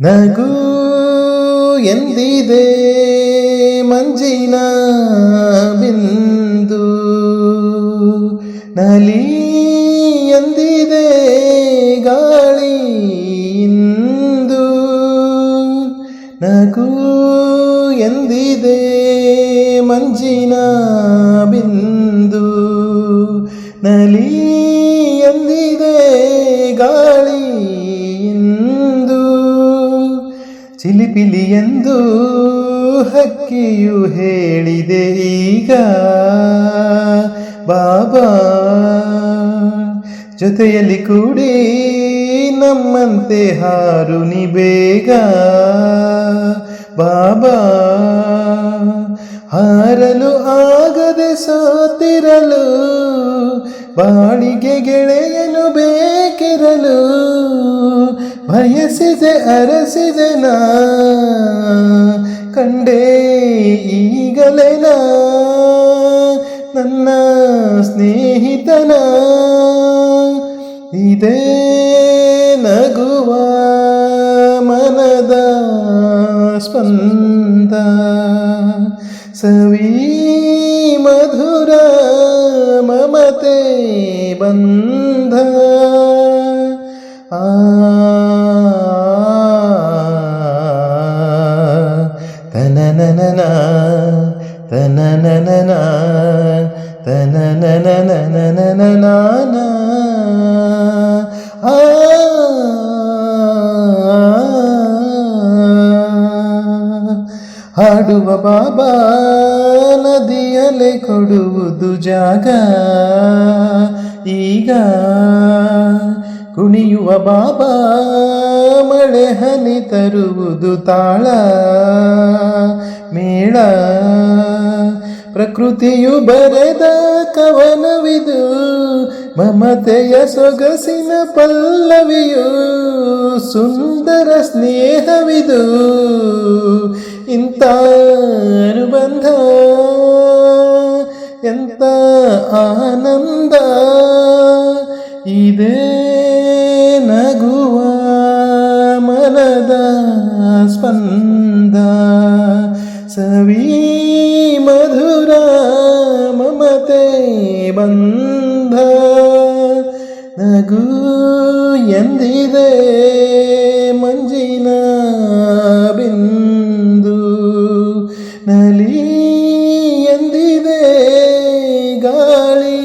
ನಗು ಎಂದಿದೆ ಮಂಜಿನ ಬಿಂದು. ನಲಿ ಎಂದಿದೆ ಗಾಳಿ ಇಂದು. ನಗು ಎಂದಿದೆ ಮಂಜಿನ ಬಿಂದು. ನಲಿ ಎಂದಿದೆ ಗಾಳಿ ಚಿಲಿಪಿಲಿ ಎಂದು ಹಕ್ಕಿಯು ಹೇಳಿದೆ ಈಗ. ಬಾಬಾ ಜೊತೆಯಲ್ಲಿ ಕೂಡಿ ನಮ್ಮಂತೆ ಹಾರು ನೀ ಬೇಗ. ಬಾಬಾ ಹಾರಲು ಆಗದೆ ಸೋತಿರಲು, ಬಾಳಿಗೆ ಗೆಳೆಯನು ಬೇಕಿರಲು ಬಯಸಿದೆ, ಅರಸಿದೆ ನಾ. ಕಂಡೇ ಈಗಲೇ ನನ್ನ ಸ್ನೇಹಿತನ. ಇದೇ ನಗುವ ಮನದ ಸ್ಪಂದ. ಸವಿ ಮಧುರ ಮಮತೆ ಬಂಧ. ಆ ತನನ ತನನನ ತನನನ ಹಾಡುವ ಬಾಬಾ ನದಿಯಲ್ಲಿ ಕೊಡುವುದು ಜಾಗ ಈಗ ಕುಣಿಯುವ ಬಾಬಾ ಮಳೆ ಹನಿ ತರುವುದು ತಾಳ ಪ್ರಕೃತಿಯು ಬರೆದ ಕವನವಿದು, ಮಮತೆಯ ಸೊಗಸಿನ ಪಲ್ಲವಿಯು ಸುಂದರ ಸ್ನೇಹವಿದು. ಇಂಥ ಅನುಬಂಧ ಎಂಥ ಆನಂದ, ಇದೇ ನಗುವ ಮನದ ಸ್ಪಂದ. ಸವೀ ಮಧುರ ಮಮತೆ ಬಂಧ ನಗು ಎಂದಿದೆ ಮಂಜಿನ ಬಿಂದು ನಲಿ ಎಂದಿದೆ ಗಾಳಿ